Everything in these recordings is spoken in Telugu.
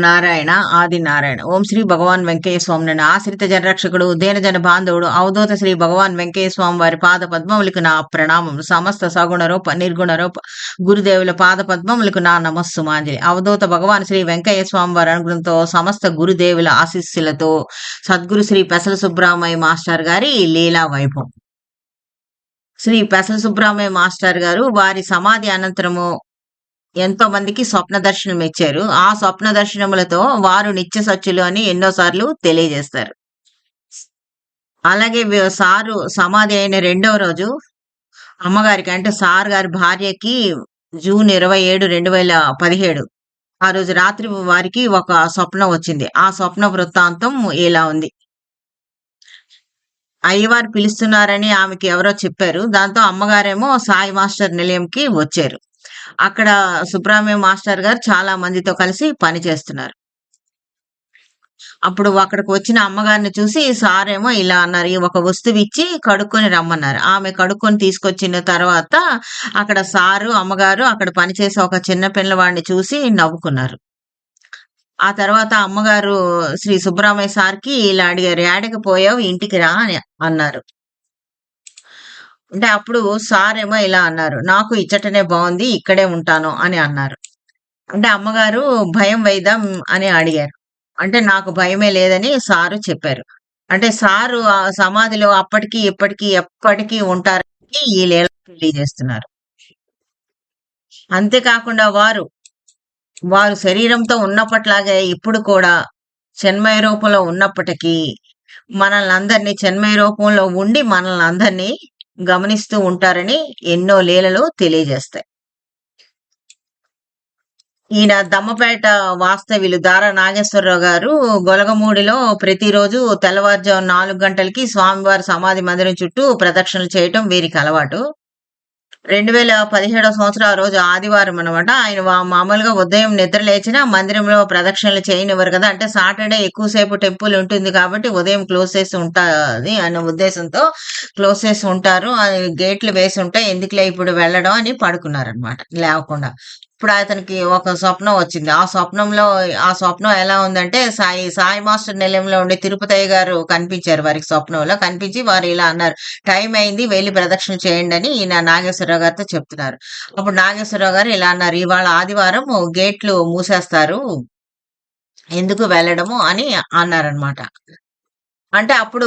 నారాయణ ఆది నారాయణ. ఓం శ్రీ భగవాన్ వెంకయ్య స్వామి ఆశ్రిత జనరక్షకుడు దేనజన బాంధవుడు అవధూత శ్రీ భగవాన్ వెంకయ్య స్వామి వారి పాద పద్మములకు నా ప్రణామం. సమస్త సగుణ రూప నిర్గుణ రూప గురుదేవుల పాద పద్మములకు నా నమస్సుమాంజలి. అవధూత భగవాన్ శ్రీ వెంకయ్య స్వామి వారి అనుగ్రహంతో సమస్త గురుదేవుల ఆశీస్సులతో సద్గురు శ్రీ పెసల సుబ్రహ్మయ్య మాస్టర్ గారి లీలా వైభవం. శ్రీ పెసల సుబ్రహ్మయ్య మాస్టర్ గారు వారి సమాధి అనంతరము ఎంతో మందికి స్వప్న దర్శనం ఇచ్చారు. ఆ స్వప్న దర్శనములతో వారు నిత్య సచ్చులు అని ఎన్నోసార్లు తెలియజేస్తారు. అలాగే సారు సమాధి అయిన రెండవ రోజు అమ్మగారికి అంటే సార్ గారి భార్యకి జూన్ ఇరవై ఏడు రెండు వేల పదిహేడు. ఆ రోజు రాత్రి వారికి ఒక స్వప్నం వచ్చింది. ఆ స్వప్న వృత్తాంతం ఇలా ఉంది. అయ్యవారు పిలుస్తున్నారని ఆమెకి ఎవరో చెప్పారు. దాంతో అమ్మగారేమో సాయి మాస్టర్ నిలయంకి వచ్చారు. అక్కడ సుబ్రహ్మణ్య మాస్టర్ గారు చాలా మందితో కలిసి పని చేస్తున్నారు. అప్పుడు అక్కడికి వచ్చిన అమ్మగారిని చూసి సార్ ఏమో ఇలా అన్నారు ఒక వస్తువు ఇచ్చి కడుక్కొని రమ్మన్నారు. ఆమె కడుక్కొని తీసుకొచ్చిన తర్వాత అక్కడ సారు అమ్మగారు అక్కడ పనిచేసే ఒక చిన్న పిల్లవాడిని చూసి నవ్వుకున్నారు. ఆ తర్వాత అమ్మగారు శ్రీ సుబ్రహ్మణ్య సార్కి ఇలా అడిగారు ఏడకి పోయావు? ఇంటికి రా అని అన్నారు. అంటే అప్పుడు సార్ ఏమో ఇలా అన్నారు నాకు ఇచ్చటనే బాగుంది ఇక్కడే ఉంటాను అని అన్నారు. అంటే అమ్మగారు భయం వైద్యం అని అడిగారు. అంటే నాకు భయమే లేదని సారు చెప్పారు. అంటే సారు ఆ సమాధిలో అప్పటికి ఇప్పటికి ఎప్పటికీ ఉంటారని ఈ లీల తెలియజేస్తున్నారు. అంతేకాకుండా వారు వారు శరీరంతో ఉన్నప్పట్లాగే ఇప్పుడు కూడా చెన్మయ రూపంలో ఉన్నప్పటికీ మనల్ని అందరినీ చెన్మయ రూపంలో ఉండి మనల్ని అందరినీ గమనిస్తూ ఉంటారని ఎన్నో లీలలు తెలియజేస్తాయి. ఈయన దమ్మపేట వాస్తవ్యులు దారా నాగేశ్వరరావు గారు గొలగమూడిలో ప్రతిరోజు తెల్లవారుజాము నాలుగు గంటలకి స్వామివారి సమాధి మందిరం చుట్టూ ప్రదక్షిణలు చేయటం వీరికి అలవాటు. రెండు వేల పదిహేడో సంవత్సరం రోజు ఆదివారం అనమాట ఆయన మామూలుగా ఉదయం నిద్ర లేచిన మందిరంలో ప్రదక్షిణలు చేయనివ్వరు కదా. అంటే సాటర్డే ఎక్కువసేపు టెంపుల్ ఉంటుంది కాబట్టి ఉదయం క్లోజ్ చేసి ఉంటుంది అనే ఉద్దేశంతో క్లోజ్ చేసి ఉంటారు. గేట్లు వేసి ఉంటాయి. ఎందుకులే ఇప్పుడు వెళ్ళడం అని పడుకున్నారు అనమాట లేవకుండా. ఇప్పుడు అతనికి ఒక స్వప్నం వచ్చింది. ఆ స్వప్నంలో ఆ స్వప్నం ఎలా ఉందంటే సాయి సాయి మాస్టర్ నిలయంలో ఉండే తిరుపతయ్య గారు కనిపించారు వారికి స్వప్నంలో. కనిపించి వారు ఇలా అన్నారు టైం అయింది వెళ్ళి ప్రదక్షిణ చేయండి అని ఈయన నాగేశ్వరరావు గారితో చెప్తున్నారు. అప్పుడు నాగేశ్వరరావు గారు ఇలా అన్నారు ఇవాళ ఆదివారం గేట్లు మూసేస్తారు ఎందుకు వెళ్ళడము అని అన్నారనమాట అంటే అప్పుడు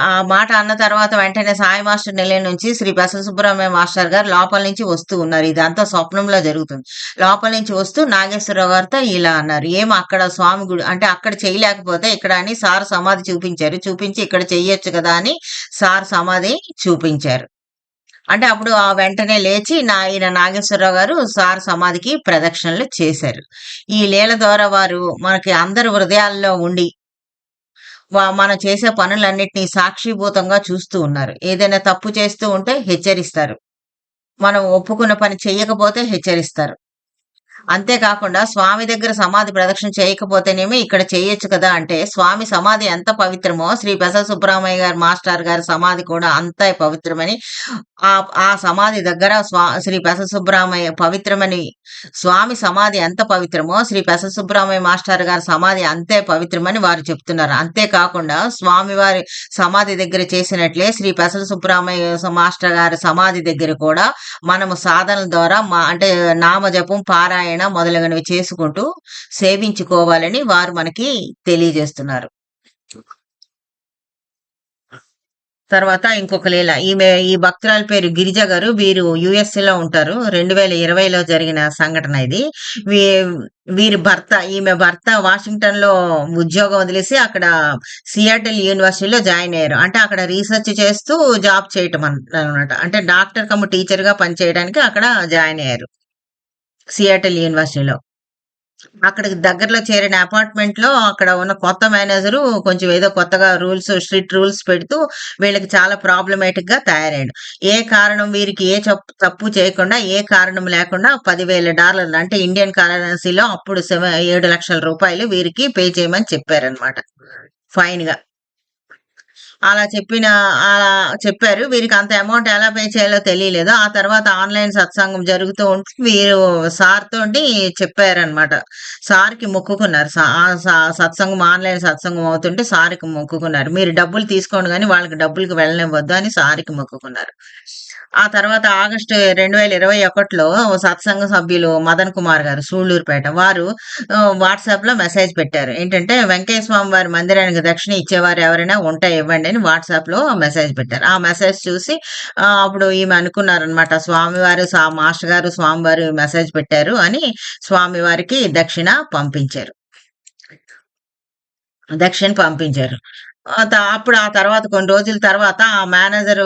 ఆ మాట అన్న తర్వాత వెంటనే సాయి మాస్టర్ నిలయం నుంచి శ్రీ బసవ సుబ్రహ్మణ్య మాస్టర్ గారు లోపల నుంచి వస్తూ ఉన్నారు. ఇదంతా స్వప్నంలో జరుగుతుంది. లోపల నుంచి వస్తూ నాగేశ్వరరావు గారితో ఇలా అన్నారు. ఏం అక్కడ స్వామి గుడి అంటే అక్కడ చేయలేకపోతే ఇక్కడ అని సార్ సమాధి చూపించారు. చూపించి ఇక్కడ చెయ్యొచ్చు కదా అని సార్ సమాధి చూపించారు. అంటే అప్పుడు ఆ వెంటనే లేచి నా ఈయన నాగేశ్వరరావు గారు సార్ సమాధికి ప్రదక్షిణలు చేశారు. ఈ లీల ద్వారా వారు మనకి అందరి హృదయాల్లో ఉండి మనం చేసే పనులన్నిటినీ సాక్షిభూతంగా చూస్తూ ఉన్నారు. ఏదైనా తప్పు చేస్తూ ఉంటే హెచ్చరిస్తారు. మనం ఒప్పుకున్న పని చేయకపోతే హెచ్చరిస్తారు. అంతేకాకుండా స్వామి దగ్గర సమాధి ప్రదక్షిణ చేయకపోతేనేమి ఇక్కడ చేయొచ్చు కదా అంటే స్వామి సమాధి ఎంత పవిత్రమో శ్రీ పెసల సుబ్రహ్మణ్య గారి మాస్టర్ గారి సమాధి కూడా అంతే పవిత్రమని ఆ ఆ సమాధి దగ్గర స్వా శ్రీ పెసల సుబ్రహ్మణ్య పవిత్రమని స్వామి సమాధి ఎంత పవిత్రమో శ్రీ పెసల సుబ్రహ్మణ్య మాస్టర్ గారి సమాధి అంతే పవిత్రమని వారు చెప్తున్నారు. అంతేకాకుండా స్వామి వారి సమాధి దగ్గర చేసినట్లే శ్రీ పెసల సుబ్రహ్మణ్య మాస్టర్ గారి సమాధి దగ్గర కూడా మనము సాధనల ద్వారా మా అంటే నామజపం పారాయణ మొదలగునవి చేసుకుంటూ సేవించుకోవాలని వారు మనకి తెలియజేస్తున్నారు. తర్వాత ఇంకొక లీల. ఈమె ఈ భక్తురాల పేరు గిరిజ గారు వీరు యుఎస్ఏ లో ఉంటారు. రెండు వేల ఇరవైలో జరిగిన సంఘటన ఇది. వీ- వీరి భర్త ఈమె భర్త వాషింగ్టన్లో ఉద్యోగం వదిలేసి అక్కడ సియాటిల్ యూనివర్సిటీలో జాయిన్ అయ్యారు. అంటే అక్కడ రీసెర్చ్ చేస్తూ జాబ్ చేయటం అనమాట అంటే డాక్టర్ కమ్ టీచర్గా పనిచేయడానికి అక్కడ జాయిన్ అయ్యారు. సియాటల్ యూనివర్సిటీలో. అక్కడికి దగ్గరలో చేరిన అపార్ట్మెంట్లో అక్కడ ఉన్న కొత్త మేనేజరు కొంచెం ఏదో కొత్తగా రూల్స్ స్ట్రిక్ట్ రూల్స్ పెడుతూ వీళ్ళకి చాలా ప్రాబ్లమేటిక్గా తయారయ్యాడు. ఏ కారణం వీరికి ఏ చప్పు- తప్పు చేయకుండా ఏ కారణం లేకుండా పదివేల డాలర్లు అంటే ఇండియన్ కరెన్సీలో అప్పుడు సెవెన్ ఏడు లక్షల రూపాయలు వీరికి పే చేయమని చెప్పారనమాట ఫైన్గా అలా చెప్పిన అలా చెప్పారు. వీరికి అంత అమౌంట్ ఎలా పే చేయాలో తెలియలేదు. ఆ తర్వాత ఆన్లైన్ సత్సంగం జరుగుతూ ఉంటే వీరు సార్ తోటి చెప్పారనమాట సార్కి మొక్కుకున్నారు. ఆ సత్సంగం ఆన్లైన్ సత్సంగం అవుతుంటే సార్కి మొక్కుకున్నారు. మీరు డబ్బులు తీసుకోండి కానీ వాళ్ళకి డబ్బులకు వెళ్ళనివ్వద్దు అని సార్కి మొక్కుకున్నారు. ఆ తర్వాత ఆగస్టు రెండు వేల ఇరవై ఒకటిలో సత్సంగ సభ్యులు మదన్ కుమార్ గారు సూళ్ళూరుపేట వారు వాట్సాప్లో మెసేజ్ పెట్టారు. ఏంటంటే వెంకయ్య స్వామి వారి మందిరానికి దక్షిణ ఇచ్చేవారు ఎవరైనా ఉంటే ఇవ్వండి అని వాట్సాప్లో మెసేజ్ పెట్టారు. ఆ మెసేజ్ చూసి అప్పుడు ఈమె అనుకున్నారనమాట స్వామివారు సా మాస్టర్ గారు స్వామివారు మెసేజ్ పెట్టారు అని స్వామివారికి దక్షిణ పంపించారు. దక్షిణ పంపించారు. అప్పుడు ఆ తర్వాత కొన్ని రోజుల తర్వాత ఆ మేనేజర్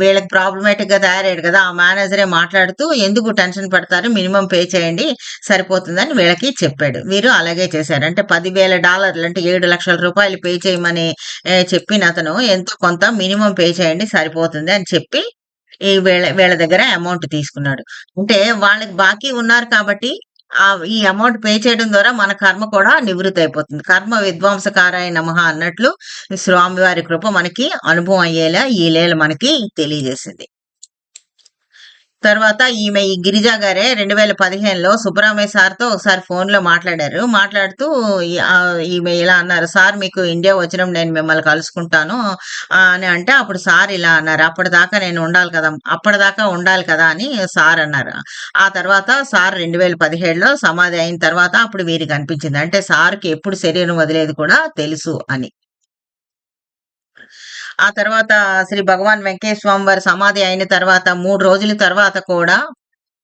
వీళ్ళకి ప్రాబ్లమేటిక్గా తయారయ్యాడు కదా ఆ మేనేజరే మాట్లాడుతూ ఎందుకు టెన్షన్ పడతారు మినిమం పే చేయండి సరిపోతుందని వీళ్ళకి చెప్పాడు. వీరు అలాగే చేశారు. అంటే పదివేల డాలర్లు అంటే ఏడు లక్షల రూపాయలు పే చేయమని చెప్పిన అతను ఎంతో కొంత మినిమం పే చేయండి సరిపోతుంది అని చెప్పి ఈ వీళ్ళ వీళ్ళ దగ్గర అమౌంట్ తీసుకున్నాడు. అంటే వాళ్ళకి బాకీ ఉన్నారు కాబట్టి ఈ అమౌంట్ పే చేయడం ద్వారా మన కర్మ కూడా నివృత్తి అయిపోతుంది. కర్మ విధ్వంసకారాయ నమ అన్నట్లు స్వామివారి కృప మనకి అనుభవం అయ్యేలా ఈ లీల మనకి తెలియజేసింది. తర్వాత ఈమె ఈ గిరిజా గారే రెండు వేల పదిహేనులో సుబ్రహ్మణ్య సార్తో ఒకసారి ఫోన్లో మాట్లాడారు. మాట్లాడుతూ ఈమె ఇలా అన్నారు సార్ మీకు ఇండియా వచ్చినప్పుడు నేను మిమ్మల్ని కలుసుకుంటాను. అని అంటే అప్పుడు సార్ ఇలా అన్నారు అప్పటిదాకా నేను ఉండాలి కదా అప్పటిదాకా ఉండాలి కదా అని సార్ అన్నారు. ఆ తర్వాత సార్ రెండు వేల పదిహేడులో సమాధి అయిన తర్వాత అప్పుడు వీరికి అనిపించింది. అంటే సార్కి ఎప్పుడు శరీరం వదిలేదు కూడా తెలుసు అని. ఆ తర్వాత శ్రీ భగవాన్ వెంకటేశ్వర స్వామి వారి సమాధి అయిన తర్వాత మూడు రోజుల తర్వాత కూడా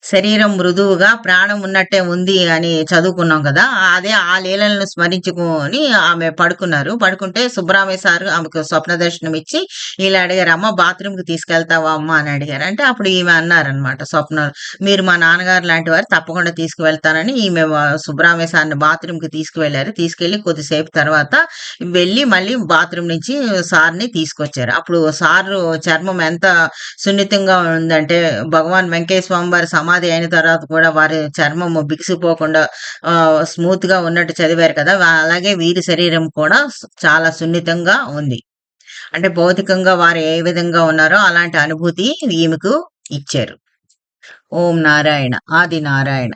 శరీరం మృదువుగా ప్రాణం ఉన్నట్టే ఉంది అని చదువుకున్నాం కదా. అదే ఆ లీలలను స్మరించుకొని ఆమె పడుకున్నారు. పడుకుంటే సుబ్రహ్మణ్య సార్ ఆమెకు స్వప్న దర్శనం ఇచ్చి ఇలా అడిగారు అమ్మ బాత్రూమ్కి తీసుకెళ్తావా అమ్మ అని అడిగారు. అంటే అప్పుడు ఈమె అన్నారనమాట స్వప్న మీరు మా నాన్నగారు లాంటి వారు తప్పకుండా తీసుకువెళ్తానని ఈమె సుబ్రహ్మణ్య సార్ని బాత్రూమ్కి తీసుకువెళ్ళారు. తీసుకెళ్ళి కొద్దిసేపు తర్వాత వెళ్ళి మళ్ళీ బాత్రూమ్ నుంచి సార్ని తీసుకొచ్చారు. అప్పుడు సారు చర్మం ఎంత సున్నితంగా ఉందంటే భగవాన్ వెంకటేశ్వర స్వామి వారి సమాధి అయిన తర్వాత కూడా వారి చర్మం బిగిసిపోకుండా స్మూత్గా ఉన్నట్టు చదివారు కదా. అలాగే వీరి శరీరం కూడా చాలా సున్నితంగా ఉంది. అంటే భౌతికంగా వారు ఏ విధంగా ఉన్నారో అలాంటి అనుభూతి ఈమెకు ఇచ్చారు. ఓం నారాయణ ఆది నారాయణ.